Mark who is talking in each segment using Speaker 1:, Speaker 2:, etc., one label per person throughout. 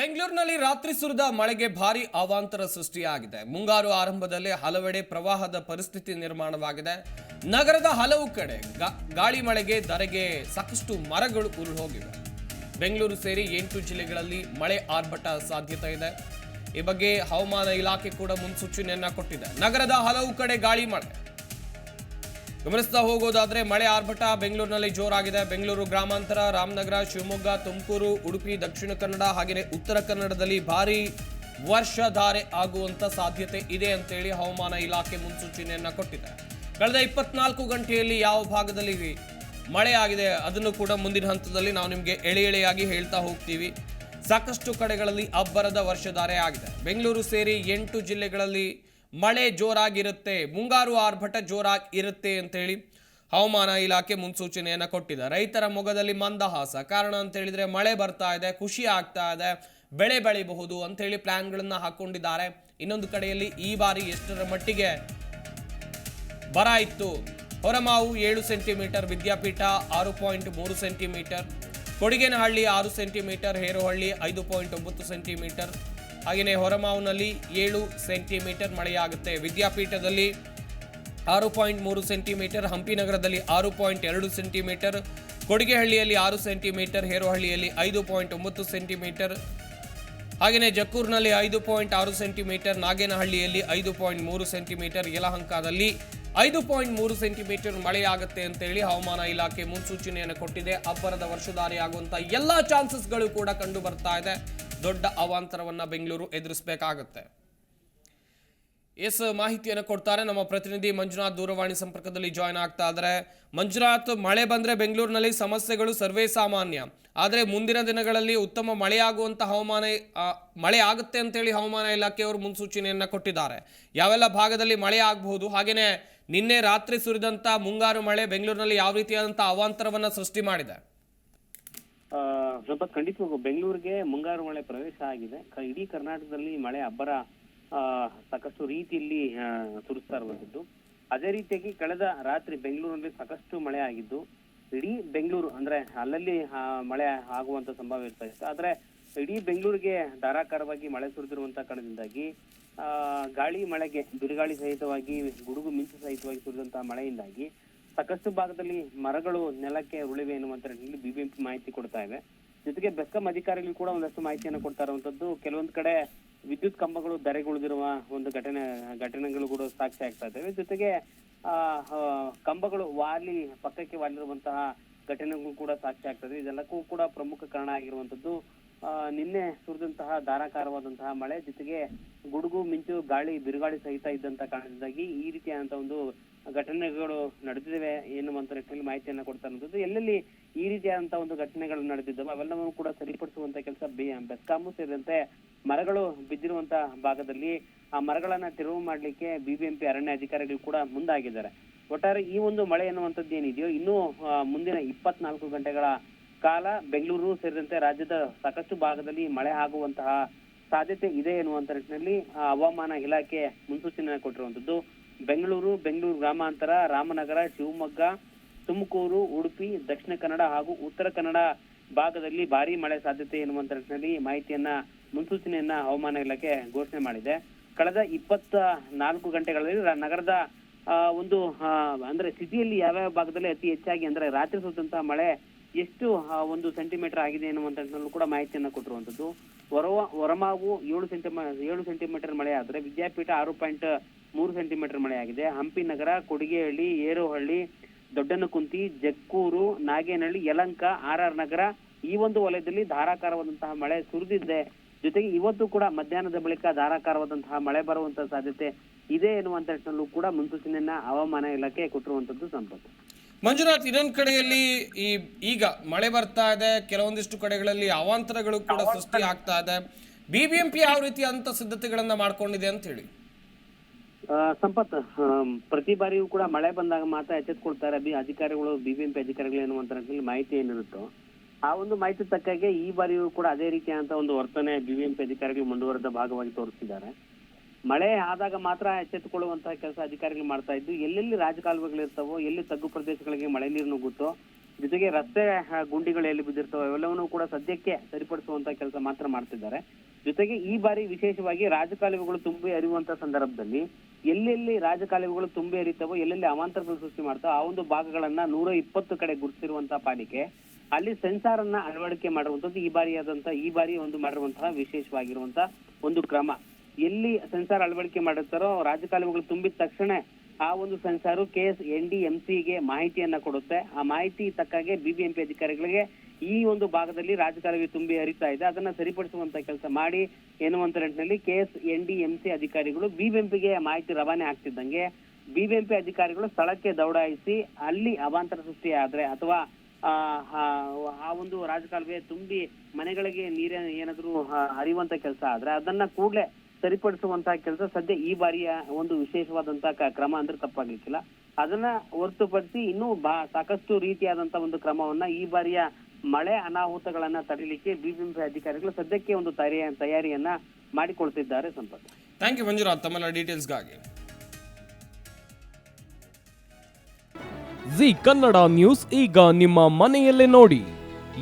Speaker 1: ಬೆಂಗಳೂರಿನಲ್ಲಿ ರಾತ್ರಿ ಸುರಿದ ಮಳೆಗೆ ಭಾರಿ ಅವಾಂತರ ಸೃಷ್ಟಿಯಾಗಿದೆ. ಮುಂಗಾರು ಆರಂಭದಲ್ಲಿ ಹಲವೆಡೆ ಪ್ರವಾಹದ ಪರಿಸ್ಥಿತಿ ನಿರ್ಮಾಣವಾಗಿದೆ. ನಗರದ ಹಲವು ಕಡೆ ಗಾಳಿ ಮಳೆಗೆ ಧರೆಗೆ ಸಾಕಷ್ಟು ಮರಗಳು ಉರುಳು ಹೋಗಿವೆ ಬೆಂಗಳೂರು ಸೇರಿ ಎಂಟು ಜಿಲ್ಲೆಗಳಲ್ಲಿ ಮಳೆ ಆರ್ಭಟ ಸಾಧ್ಯತೆ ಇದೆ. ಈ ಬಗ್ಗೆ ಹವಾಮಾನ ಇಲಾಖೆ ಕೂಡ ಮುನ್ಸೂಚನೆಯನ್ನ ಕೊಟ್ಟಿದೆ. ನಗರದ ಹಲವು ಕಡೆ ಗಾಳಿ ಮಳೆ. ಗಮನಿಸ್ತಾ ಹೋಗೋದಾದ್ರೆ ಮಳೆ ಆರ್ಭಟ ಬೆಂಗಳೂರಿನಲ್ಲಿ ಜೋರಾಗಿದೆ. ಬೆಂಗಳೂರು ಗ್ರಾಮಾಂತರ, ರಾಮನಗರ, ಶಿವಮೊಗ್ಗ, ತುಮಕೂರು, ಉಡುಪಿ, ದಕ್ಷಿಣ ಕನ್ನಡ ಹಾಗೆಯೇ ಉತ್ತರ ಕನ್ನಡದಲ್ಲಿ ಭಾರಿ ವರ್ಷಧಾರೆ ಆಗುವಂತ ಸಾಧ್ಯತೆ ಇದೆ ಅಂತೇಳಿ ಹವಾಮಾನ ಇಲಾಖೆ ಮುನ್ಸೂಚನೆಯನ್ನ ಕೊಟ್ಟಿದೆ. ಕಳೆದ ಇಪ್ಪತ್ನಾಲ್ಕು ಗಂಟೆಯಲ್ಲಿ ಯಾವ ಭಾಗದಲ್ಲಿ ಮಳೆ ಆಗಿದೆ ಅದನ್ನು ಕೂಡ ಮುಂದಿನ ಹಂತದಲ್ಲಿ ನಾವು ನಿಮಗೆ ಎಳೆ ಎಳೆಯಾಗಿ ಹೇಳ್ತಾ ಹೋಗ್ತೀವಿ. ಸಾಕಷ್ಟು ಕಡೆಗಳಲ್ಲಿ ಅಬ್ಬರದ ವರ್ಷಧಾರೆ ಆಗಿದೆ. ಬೆಂಗಳೂರು ಸೇರಿ ಎಂಟು ಜಿಲ್ಲೆಗಳಲ್ಲಿ ಮಳೆ ಜೋರಾಗಿರುತ್ತೆ, ಮುಂಗಾರು ಆರ್ಭಟ ಜೋರಾಗಿ ಇರುತ್ತೆ ಅಂತೇಳಿ ಹವಾಮಾನ ಇಲಾಖೆ ಮುನ್ಸೂಚನೆಯನ್ನು ಕೊಟ್ಟಿದೆ. ರೈತರ ಮೊಗದಲ್ಲಿ ಮಂದಹಾಸ. ಕಾರಣ ಅಂತ ಹೇಳಿದ್ರೆ ಮಳೆ ಬರ್ತಾ ಇದೆ, ಖುಷಿ ಆಗ್ತಾ ಇದೆ, ಬೆಳೆ ಬೆಳಿಬಹುದು ಅಂತೇಳಿ ಪ್ಲ್ಯಾನ್ಗಳನ್ನು ಹಾಕೊಂಡಿದ್ದಾರೆ. ಇನ್ನೊಂದು ಕಡೆಯಲ್ಲಿ ಈ ಬಾರಿ ಎಷ್ಟರ ಮಟ್ಟಿಗೆ ಬರ ಇತ್ತು? ಹೊರಮಾವು ಏಳು ಸೆಂಟಿಮೀಟರ್, ವಿದ್ಯಾಪೀಠ ಆರು ಪಾಯಿಂಟ್ ಮೂರು ಸೆಂಟಿಮೀಟರ್, ಕೊಡಿಗೇನಹಳ್ಳಿ ಆರು ಸೆಂಟಿಮೀಟರ್, ಹೇರುಹಳ್ಳಿ ಐದು ಪಾಯಿಂಟ್ ಒಂಬತ್ತು ಸೆಂಟಿಮೀಟರ್ ಹಾಗೆಯೇ ಹೊರಮಾವುನಲ್ಲಿ ಏಳು ಸೆಂಟಿಮೀಟರ್ ಮಳೆಯಾಗುತ್ತೆ. ವಿದ್ಯಾಪೀಠದಲ್ಲಿ ಆರು ಪಾಯಿಂಟ್ ಮೂರು ಸೆಂಟಿಮೀಟರ್, ಹಂಪಿನಗರದಲ್ಲಿ ಆರು ಪಾಯಿಂಟ್ ಎರಡು ಸೆಂಟಿಮೀಟರ್, ಕೊಡಿಗೆಹಳ್ಳಿಯಲ್ಲಿ ಆರು ಸೆಂಟಿಮೀಟರ್, ಹೇರೋಹಳ್ಳಿಯಲ್ಲಿ ಐದು ಪಾಯಿಂಟ್ ಒಂಬತ್ತು ಸೆಂಟಿಮೀಟರ್, ಹಾಗೆಯೇ ಜಕ್ಕೂರಿನಲ್ಲಿ ಐದು ಪಾಯಿಂಟ್ ಆರು ಸೆಂಟಿಮೀಟರ್, ನಾಗೇನಹಳ್ಳಿಯಲ್ಲಿ ಐದು ಪಾಯಿಂಟ್ ಮೂರು ಸೆಂಟಿಮೀಟರ್, ಯಲಹಂಕದಲ್ಲಿ ಐದು ಪಾಯಿಂಟ್ ಮೂರು ಸೆಂಟಿಮೀಟರ್ ಮಳೆಯಾಗುತ್ತೆ ಅಂತೇಳಿ ಹವಾಮಾನ ಇಲಾಖೆ ಮುನ್ಸೂಚನೆಯನ್ನು ಕೊಟ್ಟಿದೆ. ಅಬ್ಬರದ ವರ್ಷಧಾರಿಯಾಗುವಂತ ಎಲ್ಲ ಚಾನ್ಸಸ್ಗಳು ಕೂಡ ಕಂಡು ಬರ್ತಾ ಇದೆ. ದೊಡ್ಡ ಅವಾಂತರವನ್ನು ಬೆಂಗಳೂರು ಎದುರಿಸಬೇಕಾಗುತ್ತೆ. ಎಸ್ ಮಾಹಿತಿಯನ್ನು ಕೊಡ್ತಾರೆ ನಮ್ಮ ಪ್ರತಿನಿಧಿ ಮಂಜುನಾಥ್ ದೂರವಾಣಿ ಸಂಪರ್ಕದಲ್ಲಿ ಜಾಯ್ನ್ ಆಗ್ತಾ ಇದ್ದಾರೆ. ಮಂಜುನಾಥ್, ಮಳೆ ಬಂದರೆ ಬೆಂಗಳೂರಿನಲ್ಲಿ ಸಮಸ್ಯೆಗಳು ಸರ್ವೇ ಸಾಮಾನ್ಯ. ಆದರೆ ಮುಂದಿನ ದಿನಗಳಲ್ಲಿ ಉತ್ತಮ ಮಳೆಯಾಗುವಂಥ ಹವಾಮಾನ ಮಳೆ ಆಗುತ್ತೆ ಅಂತೇಳಿ ಹವಾಮಾನ ಇಲಾಖೆಯವರು ಮುನ್ಸೂಚನೆಯನ್ನು ಕೊಟ್ಟಿದ್ದಾರೆ. ಯಾವೆಲ್ಲ ಭಾಗದಲ್ಲಿ ಮಳೆ ಆಗಬಹುದು? ಹಾಗೆಯೇ ನಿನ್ನೆ ರಾತ್ರಿ ಸುರಿದಂಥ ಮುಂಗಾರು ಮಳೆ ಬೆಂಗಳೂರಿನಲ್ಲಿ ಯಾವ ರೀತಿಯಾದಂಥ ಅವಾಂತರವನ್ನು ಸೃಷ್ಟಿ ಮಾಡಿದೆ?
Speaker 2: ಸ್ವಲ್ಪ ಖಂಡಿತವಾಗೂ ಬೆಂಗಳೂರಿಗೆ ಮುಂಗಾರು ಮಳೆ ಪ್ರವೇಶ ಆಗಿದೆ. ಇಡೀ ಕರ್ನಾಟಕದಲ್ಲಿ ಮಳೆ ಅಬ್ಬರ ಸಾಕಷ್ಟು ರೀತಿಯಲ್ಲಿ ಸುರಿಸ್ತಾ ಇರುವಂತದ್ದು ಅದೇ ರೀತಿಯಾಗಿ ಕಳೆದ ರಾತ್ರಿ ಬೆಂಗಳೂರಿನಲ್ಲಿ ಸಾಕಷ್ಟು ಮಳೆ ಆಗಿದ್ದು, ಇಡೀ ಬೆಂಗಳೂರು ಅಂದ್ರೆ ಅಲ್ಲಲ್ಲಿ ಮಳೆ ಆಗುವಂತ ಸಂಭವ ಇರ್ತಾ ಇತ್ತು. ಆದ್ರೆ ಇಡೀ ಬೆಂಗಳೂರಿಗೆ ಧಾರಾಕಾರವಾಗಿ ಮಳೆ ಸುರಿದಿರುವಂತ ಕಾರಣದಿಂದಾಗಿ ಗಾಳಿ ಮಳೆಗೆ, ಬಿರುಗಾಳಿ ಸಹಿತವಾಗಿ, ಗುಡುಗು ಮಿಂಚು ಸಹಿತವಾಗಿ ಸುರಿದಂತಹ ಮಳೆಯಿಂದಾಗಿ ಸಾಕಷ್ಟು ಭಾಗದಲ್ಲಿ ಮರಗಳು ನೆಲಕ್ಕೆ ಉರುಳಿವೆ ಎನ್ನುವಂತ ಬಿಬಿಎಂಪಿ ಮಾಹಿತಿ ಕೊಡ್ತಾ ಇದೆ. ಜೊತೆಗೆ ಬೆಸ್ಕಾಂ ಅಧಿಕಾರಿಗಳು ಕೂಡ ಒಂದಷ್ಟು ಮಾಹಿತಿಯನ್ನು ಕೊಡ್ತಾ ಇರುವಂತದ್ದು, ಕೆಲವೊಂದು ಕಡೆ ವಿದ್ಯುತ್ ಕಂಬಗಳು ಧರೆಗುಳಿದಿರುವ ಒಂದು ಘಟನೆ, ಘಟನೆಗಳು ಕೂಡ ಸಾಕ್ಷಿ ಆಗ್ತಾ ಇದ್ದಾವೆ. ಜೊತೆಗೆ, ಆ ಕಂಬಗಳು ವಾಲಿ, ಪಕ್ಕಕ್ಕೆ ವಾಲಿರುವಂತಹ ಘಟನೆಗಳು ಕೂಡ ಸಾಕ್ಷಿ ಆಗ್ತದೆ ಇದೆಲ್ಲಕ್ಕೂ ಕೂಡ ಪ್ರಮುಖ ಕಾರಣ ಆಗಿರುವಂತದ್ದು ನಿನ್ನೆ ಸುರಿದಂತಹ ಧಾರಾಕಾರವಾದಂತಹ ಮಳೆ, ಜೊತೆಗೆ ಗುಡುಗು, ಮಿಂಚು, ಗಾಳಿ, ಬಿರುಗಾಳಿ ಸಹಿತ ಇದ್ದಂತ ಕಾರಣದಿಂದಾಗಿ ಈ ರೀತಿಯಾದಂತಹ ಒಂದು ಘಟನೆಗಳು ನಡೆದಿವೆ ಎನ್ನುವಂತ ನಿಟ್ಟಿನಲ್ಲಿ ಮಾಹಿತಿಯನ್ನ ಕೊಡ್ತಾ ಎಲ್ಲೆಲ್ಲಿ ಈ ರೀತಿಯಾದಂತಹ ಒಂದು ಘಟನೆಗಳು ನಡೆದಿದ್ದಾವೆ ಅವೆಲ್ಲವನ್ನು ಕೂಡ ಸರಿಪಡಿಸುವಂತ ಕೆಲಸ ಬೆಸ್ಕಾಮು ಸೇರಿದಂತೆ ಮರಗಳು ಬಿದ್ದಿರುವಂತ ಭಾಗದಲ್ಲಿ ಆ ಮರಗಳನ್ನ ತೆರವು ಮಾಡಲಿಕ್ಕೆ ಬಿಬಿಎಂಪಿ ಅರಣ್ಯ ಅಧಿಕಾರಿಗಳು ಕೂಡ ಮುಂದಾಗಿದ್ದಾರೆ. ಒಟ್ಟಾರೆ ಈ ಒಂದು ಮಳೆ ಎನ್ನುವಂಥದ್ದು ಏನಿದೆಯೋ, ಇನ್ನೂ ಮುಂದಿನ ಇಪ್ಪತ್ನಾಲ್ಕು ಗಂಟೆಗಳ ಕಾಲ ಬೆಂಗಳೂರು ಸೇರಿದಂತೆ ರಾಜ್ಯದ ಸಾಕಷ್ಟು ಭಾಗದಲ್ಲಿ ಮಳೆ ಆಗುವಂತಹ ಸಾಧ್ಯತೆ ಇದೆ ಎನ್ನುವಂತ ನಿಟ್ಟಿನಲ್ಲಿ ಹವಾಮಾನ ಇಲಾಖೆ ಮುನ್ಸೂಚನೆ ಕೊಟ್ಟಿರುವಂತದ್ದು ಬೆಂಗಳೂರು ಬೆಂಗಳೂರು ಗ್ರಾಮಾಂತರ, ರಾಮನಗರ, ಶಿವಮೊಗ್ಗ, ತುಮಕೂರು, ಉಡುಪಿ, ದಕ್ಷಿಣ ಕನ್ನಡ ಹಾಗೂ ಉತ್ತರ ಕನ್ನಡ ಭಾಗದಲ್ಲಿ ಭಾರಿ ಮಳೆ ಸಾಧ್ಯತೆ ಎನ್ನುವಂತ ನಿಟ್ಟಿನಲ್ಲಿ ಮಾಹಿತಿಯನ್ನ, ಮುನ್ಸೂಚನೆಯನ್ನ ಹವಾಮಾನ ಇಲಾಖೆ ಘೋಷಣೆ ಮಾಡಿದೆ. ಕಳೆದ ಇಪ್ಪತ್ತ ನಾಲ್ಕು ಗಂಟೆಗಳಲ್ಲಿ ನಗರದ ಒಂದು ಅಂದ್ರೆ ಸಿಟಿಯಲ್ಲಿ ಯಾವ್ಯಾವ ಭಾಗದಲ್ಲಿ ಅತಿ ಹೆಚ್ಚಾಗಿ ಅಂದ್ರೆ ರಾತ್ರಿ ಸುತ್ತಂತಹ ಮಳೆ ಎಷ್ಟು ಒಂದು ಸೆಂಟಿಮೀಟರ್ ಆಗಿದೆ ಎನ್ನುವಂತ ಕೂಡ ಮಾಹಿತಿಯನ್ನು ಕೊಟ್ಟಿರುವಂತದ್ದು ಹೊರವ ಹೊರಮಾವು ಏಳು ಸೆಂಟಿಮೀ ಏಳು ಸೆಂಟಿಮೀಟರ್ ಮಳೆ ಆದರೆ ವಿದ್ಯಾಪೀಠ ಆರು ಪಾಯಿಂಟ್ ಮೂರು ಸೆಂಟಿಮೀಟರ್ ಮಳೆ ಆಗಿದೆ. ಹಂಪಿ ನಗರ, ಕೊಡಿಗೆಹಳ್ಳಿ, ಏರೋಹಳ್ಳಿ, ದೊಡ್ಡನಕುಂತಿ, ಜಕ್ಕೂರು, ನಾಗೇನಹಳ್ಳಿ, ಯಲಂಕ, ಆರ್ ಆರ್ ನಗರ ಈ ಒಂದು ವಲಯದಲ್ಲಿ ಧಾರಾಕಾರವಾದಂತಹ ಮಳೆ ಸುರಿದಿದೆ ಜೊತೆಗೆ ಇವತ್ತು ಕೂಡ ಮಧ್ಯಾಹ್ನದ ಬಳಿಕ ಧಾರಾಕಾರವಾದಂತಹ ಮಳೆ ಬರುವಂತಹ ಸಾಧ್ಯತೆ ಇದೆ ಎನ್ನುವಂತ ಕೂಡ ಮುನ್ಸೂಚನೆಯನ್ನ ಹವಾಮಾನ ಇಲಾಖೆ ಕೊಟ್ಟಿರುವಂತದ್ದು ಸಂಪತ್ತು.
Speaker 1: ಮಂಜುನಾಥ್ ಇನ್ನೊಂದು ಕಡೆಯಲ್ಲಿ ಈ ಈಗ ಮಳೆ ಬರ್ತಾ ಇದೆ. ಕೆಲವೊಂದಿಷ್ಟು ಕಡೆಗಳಲ್ಲಿ ಅವಾಂತರಗಳು ಕೂಡ ಸೃಷ್ಟಿ ಆಗ್ತಾ ಇದೆ. ಬಿಬಿಎಂಪಿ ಯಾವ ರೀತಿ ಅಂತ ಸಿದ್ಧತೆಗಳನ್ನ ಮಾಡ್ಕೊಂಡಿದೆ ಅಂತ ಹೇಳಿ.
Speaker 2: ಆ, ಸಂಪತ್ ಪ್ರತಿ ಬಾರಿಯೂ ಕೂಡ ಮಳೆ ಬಂದಾಗ ಮಾತ್ರ ಎಚ್ಚೆತ್ಕೊಳ್ತಾರೆ ಬಿ ಅಧಿಕಾರಿಗಳು ಬಿಬಿಎಂಪಿ ಅಧಿಕಾರಿಗಳು ಎನ್ನುವಂತ ಮಾಹಿತಿ ಏನಿರುತ್ತೋ ಆ ಒಂದು ಮಾಹಿತಿ ತಕ್ಕಾಗೆ ಈ ಬಾರಿಯೂ ಕೂಡ ಅದೇ ರೀತಿಯಾದಂತಹ ಒಂದು ವರ್ತನೆ ಬಿಬಿಎಂಪಿ ಅಧಿಕಾರಿಗಳು ಮುಂದುವರೆದ ಭಾಗವಾಗಿ ತೋರಿಸಿದ್ದಾರೆ. ಮಳೆ ಆದಾಗ ಮಾತ್ರ ಎಚ್ಚೆತ್ತುಕೊಳ್ಳುವಂತಹ ಕೆಲಸ ಅಧಿಕಾರಿಗಳು ಮಾಡ್ತಾ ಇದ್ದು, ಎಲ್ಲೆಲ್ಲಿ ರಾಜಕಾಲುವೆಗಳಿರ್ತಾವೋ ಎಲ್ಲಿ ತಗ್ಗು ಪ್ರದೇಶಗಳಿಗೆ ಮಳೆ ನೀರು ನುಗ್ಗುತ್ತೋ, ಜೊತೆಗೆ ರಸ್ತೆ ಗುಂಡಿಗಳು ಎಲ್ಲಿ ಬಿದ್ದಿರ್ತಾವೋ ಅವೆಲ್ಲವನ್ನೂ ಕೂಡ ಸದ್ಯಕ್ಕೆ ಸರಿಪಡಿಸುವಂತ ಕೆಲಸ ಮಾತ್ರ ಮಾಡ್ತಿದ್ದಾರೆ. ಜೊತೆಗೆ ಈ ಬಾರಿ ವಿಶೇಷವಾಗಿ ರಾಜಕಾಲುವೆಗಳು ತುಂಬಿ ಹರಿಯುವಂತ ಸಂದರ್ಭದಲ್ಲಿ, ಎಲ್ಲೆಲ್ಲಿ ರಾಜಕಾಲುವೆಗಳು ತುಂಬಿ ಹರಿತಾವೋ, ಎಲ್ಲೆಲ್ಲಿ ಅವಾಂತರಗಳು ಸೃಷ್ಟಿ ಮಾಡ್ತಾವೋ, ಆ ಒಂದು ಭಾಗಗಳನ್ನ ನೂರ ಇಪ್ಪತ್ತು ಕಡೆ ಗುರುತಿಸಿರುವಂತಹ ಪಾಲಿಕೆ, ಅಲ್ಲಿ ಸೆನ್ಸಾರ್ ಅನ್ನ ಅಳವಡಿಕೆ ಮಾಡುವಂತದ್ದು ಈ ಬಾರಿಯಾದಂತ, ಈ ಬಾರಿ ಒಂದು ಮಾಡಿರುವಂತಹ ವಿಶೇಷವಾಗಿರುವಂತಹ ಒಂದು ಕ್ರಮ. ಎಲ್ಲಿ ಸೆನ್ಸಾರ್ ಅಳವಡಿಕೆ ಮಾಡಿರ್ತಾರೋ ರಾಜಕಾಲುವೆಗಳು ತುಂಬಿದ ತಕ್ಷಣ ಆ ಒಂದು sensor K S N D M ಸಿಗೆ ಮಾಹಿತಿಯನ್ನ ಕೊಡುತ್ತೆ. ಆ ಮಾಹಿತಿ ತಕ್ಕಾಗೆ ಬಿಬಿಎಂಪಿ ಅಧಿಕಾರಿಗಳಿಗೆ ಈ ಒಂದು ಭಾಗದಲ್ಲಿ ರಾಜಕಾಲುವೆ ತುಂಬಿ ಹರಿತಾ ಇದೆ. ಅದನ್ನ ಸರಿಪಡಿಸುವಂತ ಕೆಲಸ ಮಾಡಿ ಎನ್ನುವಂತ ನಿಟ್ಟಿನಲ್ಲಿ K S N D M C ಅಧಿಕಾರಿಗಳು ಬಿಬಿಎಂಪಿಗೆ ಮಾಹಿತಿ ರವಾನೆ ಆಗ್ತಿದ್ದಂಗೆ ಬಿಬಿಎಂಪಿ ಅಧಿಕಾರಿಗಳು ಸ್ಥಳಕ್ಕೆ ದೌಡಾಯಿಸಿ ಅಲ್ಲಿ ಅವಾಂತರ ಸೃಷ್ಟಿಯಾದ್ರೆ ಅಥವಾ ಆ ಒಂದು ರಾಜಕಾಲುವೆ ತುಂಬಿ ಮನೆಗಳಿಗೆ ನೀರ ಏನಾದ್ರೂ ಹರಿಯುವಂತ ಕೆಲಸ ಆದ್ರೆ ಅದನ್ನ ಕೂಡಲೇ ಸರಿಪಡಿಸುವಂತಹ ಕೆಲಸ ಸದ್ಯ ಈ ಬಾರಿಯ ಒಂದು ವಿಶೇಷವಾದಂತಹ ಕ- ಕ್ರಮ ಅಂದ್ರೆ ತಪ್ಪಾಗ್ಲಿಕ್ಕಿಲ್ಲ. ಅದನ್ನ ಹೊರತುಪಡಿಸಿ ಇನ್ನೂ ಬಾ ಸಾಕಷ್ಟು ರೀತಿಯಾದಂತಹ ಒಂದು ಕ್ರಮವನ್ನ ಈ ಬಾರಿಯ ಮಳೆ ಅನಾಹುತಗಳನ್ನ ತಡಿಲಿಕ್ಕೆ ಬಿಬಿಎಂಪಿ ಅಧಿಕಾರಿಗಳು ಸದ್ಯಕ್ಕೆ ಒಂದು ತಯಾರಿ ತಯಾರಿಯನ್ನ ಮಾಡಿಕೊಳ್ತಿದ್ದಾರೆ ಸಂಪತ್.
Speaker 3: Thank you Manjunath. ತಮ್ಮ ಡೀಟೇಲ್ಸ್ಗಾಗಿ
Speaker 1: ಜಿ ಕನ್ನಡ ನ್ಯೂಸ್ ಈಗ ನಿಮ್ಮ ಮನೆಯಲ್ಲೇ ನೋಡಿ.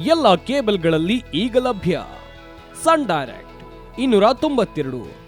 Speaker 1: ಎಲ್ಲ ಕೇಬಲ್ಗಳಲ್ಲಿ ಈಗ ಲಭ್ಯ. ಸನ್ ಡೈರೆಕ್ಟ್ ಇನ್ನೂರ ತೊಂಬತ್ತೆರಡು.